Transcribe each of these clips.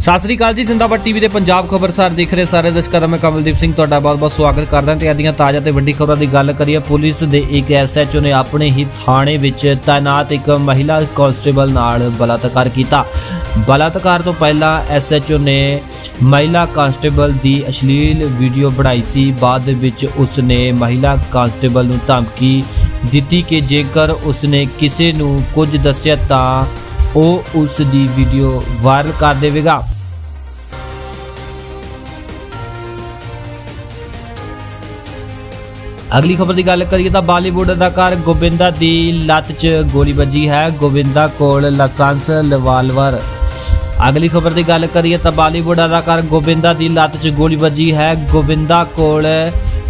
ਸਤਿ ਸ੍ਰੀ ਅਕਾਲ ਜੀ, ਜ਼ਿੰਦਾਬਾਦ ਟੀਵੀ ਦੇ ਪੰਜਾਬ ਖਬਰਸਾਰ ਦੇਖ ਰਹੇ ਸਾਰੇ ਦਰਸ਼ਕਾਂ ਦਾ ਮੈਂ ਕਮਲਦੀਪ ਸਿੰਘ, ਤੁਹਾਡਾ ਬਹੁਤ-ਬਹੁਤ ਸਵਾਗਤ ਕਰਦਾ। ਤੇ ਅੱਜ ਦੀਆਂ ਤਾਜ਼ਾ ਤੇ ਵੱਡੀ ਖਬਰਾਂ ਦੀ ਗੱਲ ਕਰੀਏ, ਪੁਲਿਸ ਦੇ ਇੱਕ ਐਸਐਚਓ ਨੇ ਆਪਣੇ ਹੀ ਥਾਣੇ ਵਿੱਚ ਤਾਇਨਾਤ ਇੱਕ ਮਹਿਲਾ ਕਾਂਸਟੇਬਲ ਨਾਲ ਬਲਾਤਕਾਰ ਕੀਤਾ। ਬਲਾਤਕਾਰ ਤੋਂ ਪਹਿਲਾਂ ਐਸਐਚਓ ਨੇ ਮਹਿਲਾ ਕਾਂਸਟੇਬਲ ਦੀ ਅਸ਼ਲੀਲ ਵੀਡੀਓ ਬਣਾਈ ਸੀ। ਬਾਅਦ ਵਿੱਚ ਉਸ ਨੇ ਮਹਿਲਾ ਕਾਂਸਟੇਬਲ ਨੂੰ ਧਮਕੀ ਦਿੱਤੀ ਕਿ ਜੇਕਰ ਉਸਨੇ ਕਿਸੇ ਨੂੰ ਕੁਝ ਦੱਸਿਆ ਤਾਂ ਉਹ ਉਸ ਦੀ ਵੀਡੀਓ ਵਾਇਰਲ ਕਰ ਦੇਵੇਗਾ। ਅਗਲੀ ਖਬਰ ਦੀ ਗੱਲ ਕਰੀਏ ਤਾਂ ਬਾਲੀਵੁੱਡ ਅਦਾਕਾਰ ਗੋਬਿੰਦਾ ਦੀ ਲੱਤ 'ਚ ਗੋਲੀ ਵੱਜੀ ਹੈ। ਗੋਬਿੰਦਾ ਕੋਲ ਲਾਇਸੈਂਸ, ਰਿਵਾਲਵਰ। ਅਗਲੀ ਖਬਰ ਦੀ ਗੱਲ ਕਰੀਏ ਤਾਂ ਬਾਲੀਵੁੱਡ ਅਦਾਕਾਰ ਗੋਬਿੰਦਾ ਦੀ ਲੱਤ 'ਚ ਗੋਲੀ ਵੱਜੀ ਹੈ। ਗੋਬਿੰਦਾ ਕੋਲ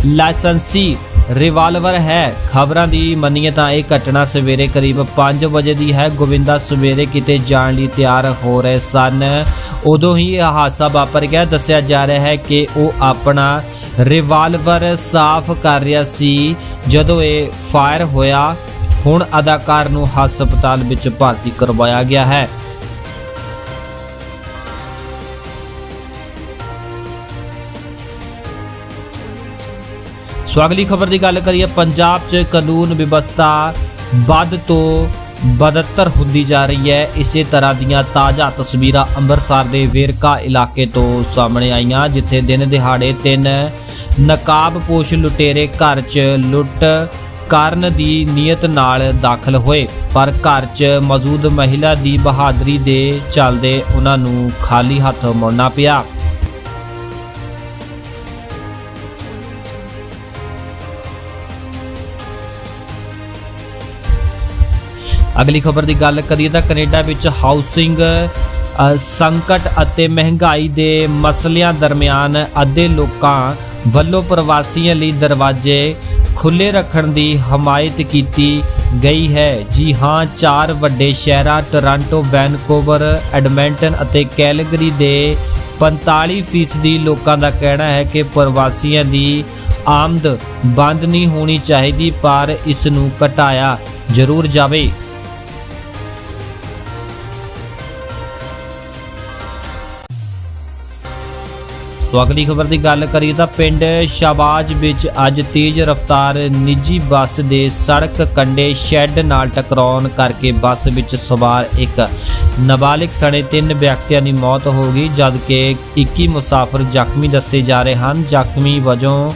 ਲਾਇਸੈਂਸੀ, ਰਿਵਾਲਵਰ ਹੈ। ਖਬਰਾਂ ਦੀ ਮੰਨੀਏ ਤਾਂ ਇਹ ਘਟਨਾ ਸਵੇਰੇ ਕਰੀਬ 5 ਵਜੇ ਦੀ ਹੈ। ਗੋਬਿੰਦਾ ਸਵੇਰੇ ਕਿਤੇ ਜਾਣ ਲਈ ਤਿਆਰ ਹੋ ਰਹੇ ਸਨ। ਉਦੋਂ ਹੀ ਇਹ ਹਾਦਸਾ ਵਾਪਰ ਗਿਆ। ਦੱਸਿਆ ਜਾ ਰਿਹਾ ਹੈ ਕਿ ਉਹ ਆਪਣਾ ਰਿਵਾਲਵਰ ਸਾਫ਼ ਕਰ ਰਿਹਾ ਸੀ। ਜਦੋਂ ਇਹ ਫਾਇਰ ਹੋਇਆ, ਹੁਣ ਅਦਾਕਾਰ ਨੂੰ ਹਸਪਤਾਲ ਵਿੱਚ ਭਰਤੀ ਕਰਵਾਇਆ ਗਿਆ ਹੈ। ਸੋ ਅਗਲੀ ਖਬਰ ਦੀ ਗੱਲ ਕਰੀਏ, ਪੰਜਾਬ 'ਚ ਕਾਨੂੰਨ ਵਿਵਸਥਾ ਵੱਧ ਤੋਂ ਬਦਤਰ ਹੁੰਦੀ ਜਾ ਰਹੀ ਹੈ। ਇਸੇ ਤਰ੍ਹਾਂ ਦੀਆਂ ਤਾਜ਼ਾ ਤਸਵੀਰਾਂ ਅੰਮ੍ਰਿਤਸਰ ਦੇ ਵੇਰਕਾ ਇਲਾਕੇ ਤੋਂ ਸਾਹਮਣੇ ਆਈਆਂ, ਜਿੱਥੇ ਦਿਨ ਦਿਹਾੜੇ ਤਿੰਨ ਨਕਾਬਪੋਸ਼ ਲੁਟੇਰੇ ਘਰ 'ਚ ਲੁੱਟ ਕਰਨ ਦੀ ਨੀਅਤ ਨਾਲ ਦਾਖਲ ਹੋਏ। ਪਰ ਘਰ 'ਚ ਮੌਜੂਦ ਮਹਿਲਾ ਦੀ ਬਹਾਦਰੀ ਦੇ ਚੱਲਦੇ ਉਹਨਾਂ ਨੂੰ ਖਾਲੀ ਹੱਥ ਮੁੜਨਾ ਪਿਆ। ਅਗਲੀ ਖਬਰ ਦੀ ਗੱਲ ਕਰੀਏ ਤਾਂ ਕੈਨੇਡਾ ਵਿੱਚ ਹਾਊਸਿੰਗ ਸੰਕਟ ਅਤੇ ਮਹਿੰਗਾਈ ਦੇ ਮਸਲਿਆਂ ਦਰਮਿਆਨ ਅੱਧੇ ਲੋਕਾਂ ਵੱਲੋਂ ਪ੍ਰਵਾਸੀਆਂ ਲਈ ਦਰਵਾਜ਼ੇ ਖੁੱਲੇ ਰੱਖਣ ਦੀ ਹਮਾਇਤ ਕੀਤੀ ਗਈ ਹੈ। ਜੀ ਹਾਂ, ਚਾਰ ਵੱਡੇ ਸ਼ਹਿਰਾਂ ਟੋਰਾਂਟੋ, ਵੈਨਕੂਵਰ, ਐਡਮੰਟਨ ਅਤੇ ਕੈਲਗਰੀ ਦੇ 45% ਲੋਕਾਂ ਦਾ ਕਹਿਣਾ ਹੈ ਕਿ ਪ੍ਰਵਾਸੀਆਂ ਦੀ ਆਮਦ ਬੰਦ ਨਹੀਂ ਹੋਣੀ ਚਾਹੀਦੀ, ਪਰ ਇਸ ਨੂੰ ਘਟਾਇਆ ਜ਼ਰੂਰ ਜਾਵੇ। ਸੋ ਅਗਲੀ ਖਬਰ ਦੀ ਗੱਲ ਕਰੀਏ ਤਾਂ ਪਿੰਡ ਸ਼ਾਬਾਜ ਵਿੱਚ ਅੱਜ ਤੇਜ਼ ਰਫ਼ਤਾਰ ਨਿੱਜੀ ਬੱਸ ਦੇ ਸੜਕ ਕੰਢੇ ਸ਼ੈੱਡ ਨਾਲ ਟਕਰਾਉਣ ਕਰਕੇ ਬੱਸ ਵਿੱਚ ਸਵਾਰ ਇੱਕ ਨਾਬਾਲਿਗ ਸਣੇ ਤਿੰਨ ਵਿਅਕਤੀਆਂ ਦੀ ਮੌਤ ਹੋ ਗਈ, ਜਦਕਿ 21 ਮੁਸਾਫਰ ਜ਼ਖਮੀ ਦੱਸੇ ਜਾ ਰਹੇ ਹਨ। ਜ਼ਖਮੀ ਵਜੋਂ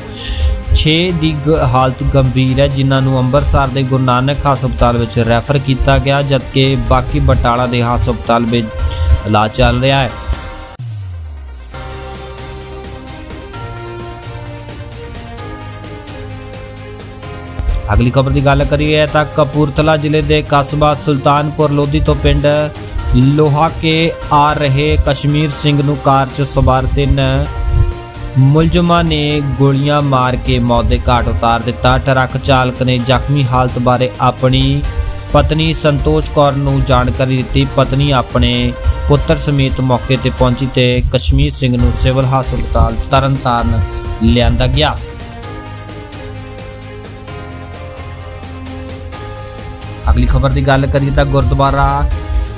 6 ਦੀ ਗ- ਹਾਲਤ ਗੰਭੀਰ ਹੈ, ਜਿਨ੍ਹਾਂ ਨੂੰ ਅੰਮ੍ਰਿਤਸਰ ਦੇ ਗੁਰੂ ਨਾਨਕ ਹਸਪਤਾਲ ਵਿੱਚ ਰੈਫਰ ਕੀਤਾ ਗਿਆ, ਜਦਕਿ ਬਾਕੀ ਬਟਾਲਾ ਦੇ ਹਸਪਤਾਲ ਵਿੱਚ ਇਲਾਜ ਚੱਲ ਰਿਹਾ ਹੈ। ਅਗਲੀ ਖਬਰ ਦੀ ਗੱਲ ਕਰੀਏ ਤਾਂ ਕਪੂਰਥਲਾ ਜ਼ਿਲ੍ਹੇ ਦੇ ਕਸਬਾ ਸੁਲਤਾਨਪੁਰ ਲੋਧੀ ਤੋਂ ਪਿੰਡ ਲੋਹਾ ਕੇ ਆ ਰਹੇ ਕਸ਼ਮੀਰ ਸਿੰਘ ਨੂੰ ਕਾਰ 'ਚ ਸਵਾਰ ਤਿੰਨ ਮੁਲਜ਼ਮਾਂ ਨੇ ਗੋਲੀਆਂ ਮਾਰ ਕੇ ਮੌਤ ਦੇ ਘਾਟ ਉਤਾਰ ਦਿੱਤਾ। ਟਰੱਕ ਚਾਲਕ ਨੇ ਜ਼ਖਮੀ ਹਾਲਤ ਬਾਰੇ ਆਪਣੀ ਪਤਨੀ ਸੰਤੋਸ਼ ਕੌਰ ਨੂੰ ਜਾਣਕਾਰੀ ਦਿੱਤੀ। ਪਤਨੀ ਆਪਣੇ ਪੁੱਤਰ ਸਮੇਤ ਮੌਕੇ ਤੇ ਪਹੁੰਚੀ ਤੇ ਕਸ਼ਮੀਰ ਸਿੰਘ ਨੂੰ ਸਿਵਲ ਹਸਪਤਾਲ ਤਰਨਤਾਰਨ ਲਿਆਂਦਾ ਗਿਆ। ਅਗਲੀ ਖਬਰ ਦੀ ਗੱਲ ਕਰੀਏ ਤਾਂ ਗੁਰਦੁਆਰਾ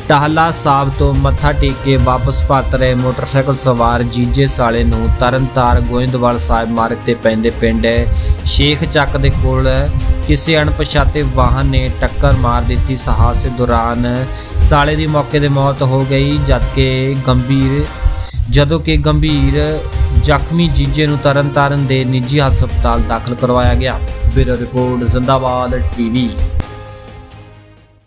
ਟਾਹਲਾ ਸਾਹਿਬ ਤੋਂ ਮੱਥਾ ਟੇਕ ਕੇ ਵਾਪਸ ਪਰਤ ਰਹੇ ਮੋਟਰਸਾਈਕਲ ਸਵਾਰ ਜੀਜੇ ਸਾਲੇ ਨੂੰ ਤਰਨਤਾਰ ਗੋਇੰਦਵਾਲ ਸਾਹਿਬ ਮਾਰਗ ਤੇ ਪੈਂਦੇ ਪਿੰਡ ਸ਼ੇਖ ਚੱਕ ਦੇ ਕੋਲ ਕਿਸੇ ਅਣਪਛਾਤੇ ਵਾਹਨ ਨੇ ਟੱਕਰ ਮਾਰ ਦਿੱਤੀ। ਇਸ ਹਾਦਸੇ ਦੌਰਾਨ ਸਾਲੇ ਦੀ ਮੌਕੇ ਤੇ ਮੌਤ ਹੋ ਗਈ, ਜਦਕਿ ਗੰਭੀਰ, ਜਦੋਂ ਕਿ ਗੰਭੀਰ ਜ਼ਖਮੀ ਜੀਜੇ ਨੂੰ ਤਰਨਤਾਰਨ ਦੇ ਨਿੱਜੀ ਹਸਪਤਾਲ ਦਾਖਲ ਕਰਵਾਇਆ ਗਿਆ। Bureau report, Zindabad TV.